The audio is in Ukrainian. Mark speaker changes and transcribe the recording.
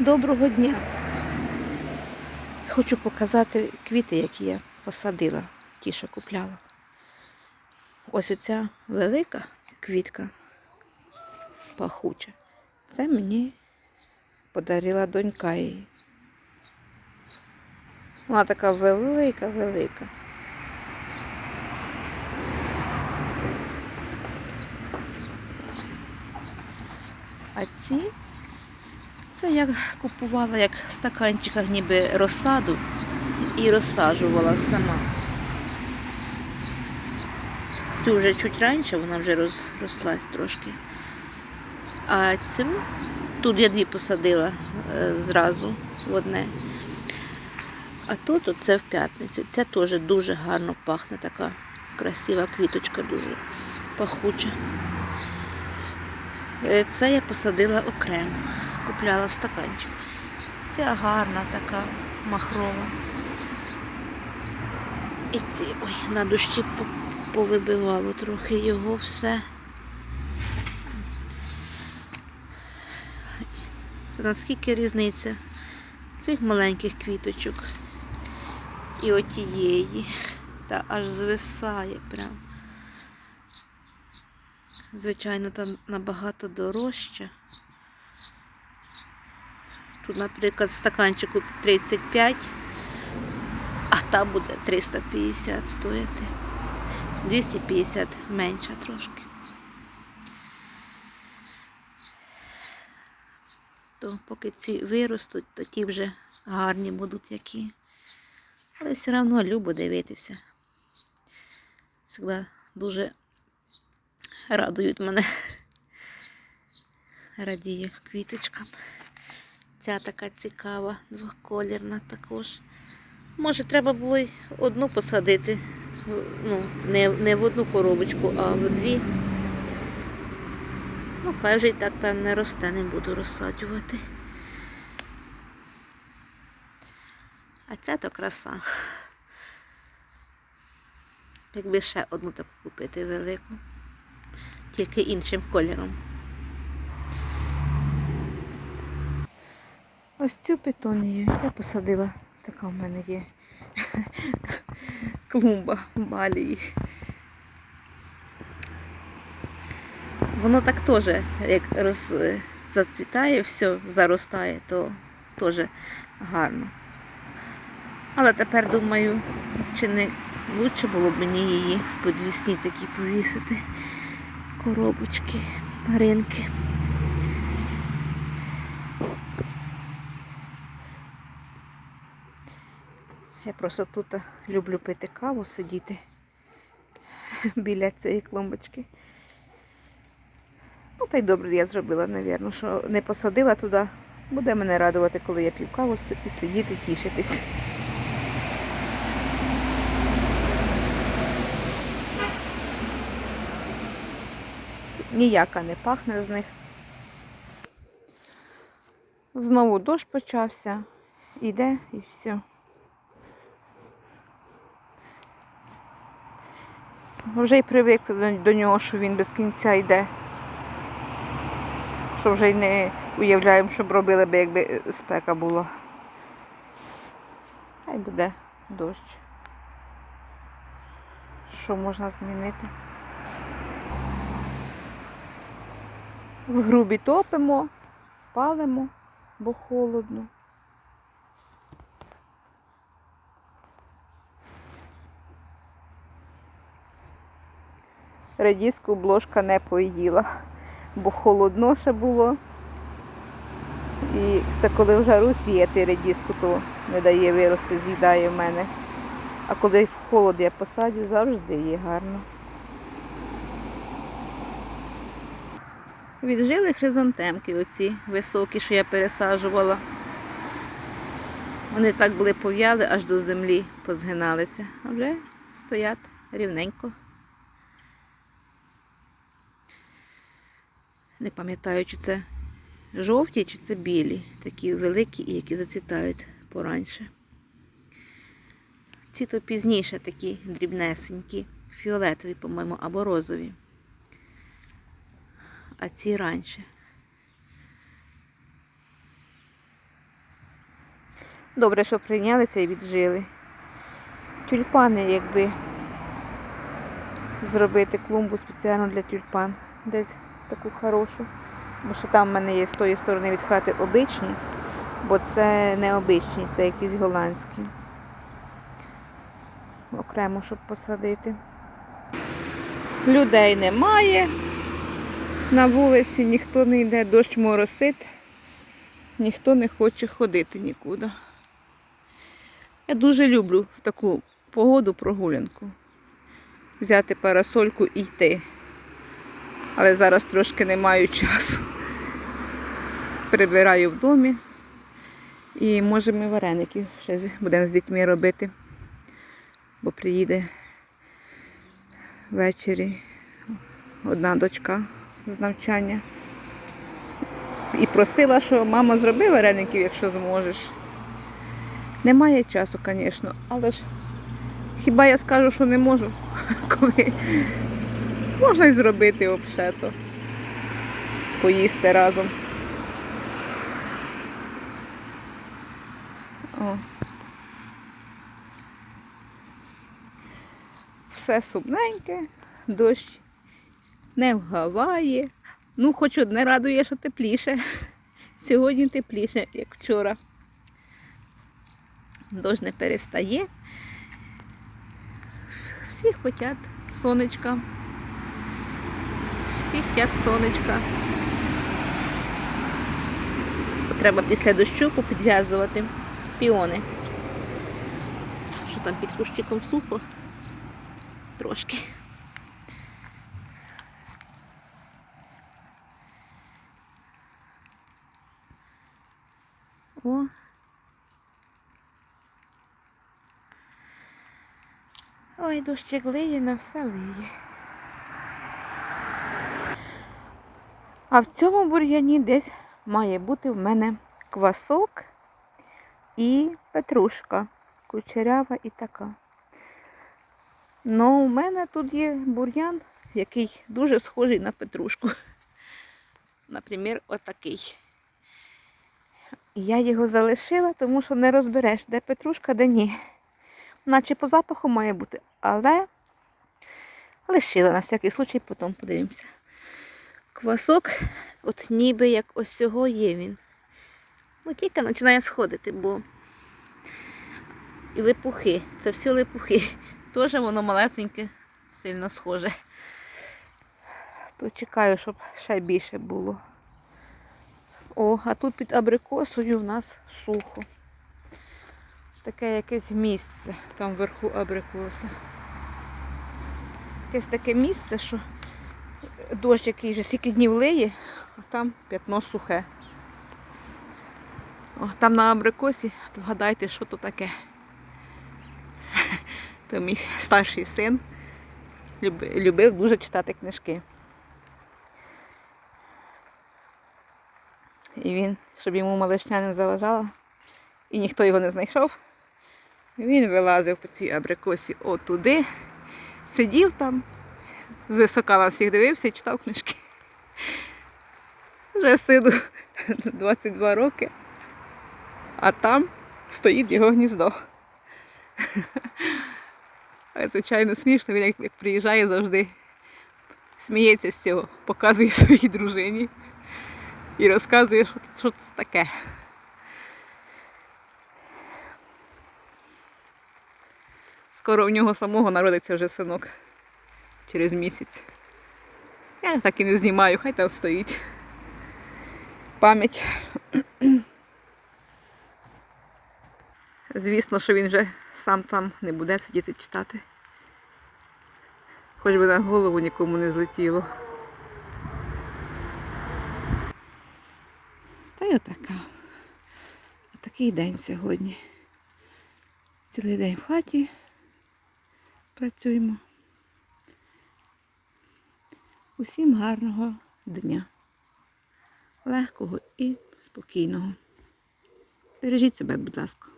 Speaker 1: Доброго дня! Хочу показати квіти, які я посадила, ті, що купляла. Ось оця велика квітка пахуча. Це мені подарила донька її. Вона така велика, велика. А ці це я купувала як в стаканчиках ніби розсаду і розсаджувала сама. Цю вже чуть раніше, вона вже розрослась трошки. А цю тут я дві посадила е, зразу в одне. А тут оце в п'ятницю. Це теж дуже гарно пахне, така красива квіточка, дуже пахуча. Е, Це я посадила окремо, купляла в стаканчик. Ця гарна така махрова. І ці, ой, на дощі повибивало трохи його все. Це наскільки різниця цих маленьких квіточок і отієї. Та аж звисає прям. Звичайно, там набагато дорожче. Наприклад, стаканчику 35, а та буде 350 стояти. 250 менша трошки. То поки ці виростуть, то ті вже гарні будуть які. Але все одно любо дивитися. Завжди дуже радують мене. Радію квіточкам. Ця така цікава, двоколірна також. Може, треба було й одну посадити. Ну, не, не в одну коробочку, а в дві. Ну, хай вже і так, певне, росте, не буду розсаджувати. А ця то краса. Якби ще одну таку купити велику, тільки іншим кольором. Ось цю петонію я посадила. Така в мене є клумба балії. Воно так теж, як роз, зацвітає, все заростає, то теж гарно. Але тепер думаю, чи не лучше було б мені її в подвісні такі повісити. Коробочки, ринки. Я просто тут люблю пити каву, сидіти біля цієї клумбочки. Ну, та й добре я зробила, напевно, що не посадила туди. Буде мене радувати, коли я п'ю каву і сидіти, тішитись. Ніяка не пахне з них. Знову дощ почався, іде і все. Вже й привик до, до нього, що він без кінця йде. Що вже й не уявляємо, що б робили би, якби спека була. Хай буде дощ. Що можна змінити? В грубі топимо, палимо, бо холодно. Редіску бложка не поїла, бо холодно ще було. І це коли в жару сіяти редіску, то не дає вирости, з'їдає в мене. А коли в холод я посадю, завжди є гарно. Віджили хризантемки оці високі, що я пересаджувала. Вони так були пов'яли, аж до землі позгиналися. А вже стоять рівненько. Не пам'ятаю, чи це жовті, чи це білі, такі великі і які зацвітають пораньше. Ці то пізніше такі дрібнесенькі, фіолетові, по-моєму, або розові. А ці раніше. Добре, що прийнялися і віджили. Тюльпани, якби зробити клумбу спеціально для тюльпан. Десь таку хорошу. Бо що там в мене є з тої сторони від хати обичні, бо це не обичні, це якісь голландські. Окремо, щоб посадити. Людей немає. На вулиці ніхто не йде, дощ моросить, ніхто не хоче ходити нікуди. Я дуже люблю в таку погоду прогулянку. Взяти парасольку і йти. Але зараз трошки не маю часу. Прибираю в домі. І може ми вареників ще будемо з дітьми робити. Бо приїде ввечері одна дочка з навчання. І просила, що мама зроби вареників, якщо зможеш. Немає часу, звісно, але ж хіба я скажу, що не можу, коли можна й зробити взагалі. Поїсти разом. О. Все сумненьке, дощ не вгаває. Ну, хоч одне радує, що тепліше. Сьогодні тепліше, як вчора. Дощ не перестає. Всі хочуть сонечка. Всі хочуть сонечка. Треба після дощу попідв'язувати піони. Що там під кущиком сухо? Трошки. О. Ой, дощик лиє, на все лиє. А в цьому бур'яні десь має бути в мене квасок і петрушка. Кучерява і така. Ну, у мене тут є бур'ян, який дуже схожий на петрушку. Наприклад, отакий. Я його залишила, тому що не розбереш, де петрушка, де ні. Наче по запаху має бути, але лишила на всякий случай, потім подивимося. Квасок, от ніби як ось цього є він. Ну, тільки починає сходити, бо і липухи, це все липухи. Теж воно малесеньке, сильно схоже. То чекаю, щоб ще більше було. О, а тут під абрикосою у нас сухо. Таке якесь місце там вверху абрикоса. Якесь таке місце, що дощ який вже стільки днів лиє, а там п'ятно сухе. О, там на абрикосі, то вгадайте, що то таке. То мій старший син любив дуже читати книжки. І він, щоб йому малишня не заважала, і ніхто його не знайшов, він вилазив по цій абрикосі отуди, сидів там, звисока на всіх дивився і читав книжки. Вже сину 22 роки, а там стоїть його гніздо. Звичайно, смішно, він як, як приїжджає завжди, сміється з цього, показує своїй дружині і розказує, що, що це таке. Скоро в нього самого народиться вже синок через місяць. Я так і не знімаю, хай там стоїть. Пам'ять. Звісно, що він вже сам там не буде сидіти читати. Хоч би на голову нікому не злетіло. Та й отака. Отакий день сьогодні. Цілий день в хаті працюємо. Усім гарного дня. Легкого і спокійного. Бережіть себе, будь ласка.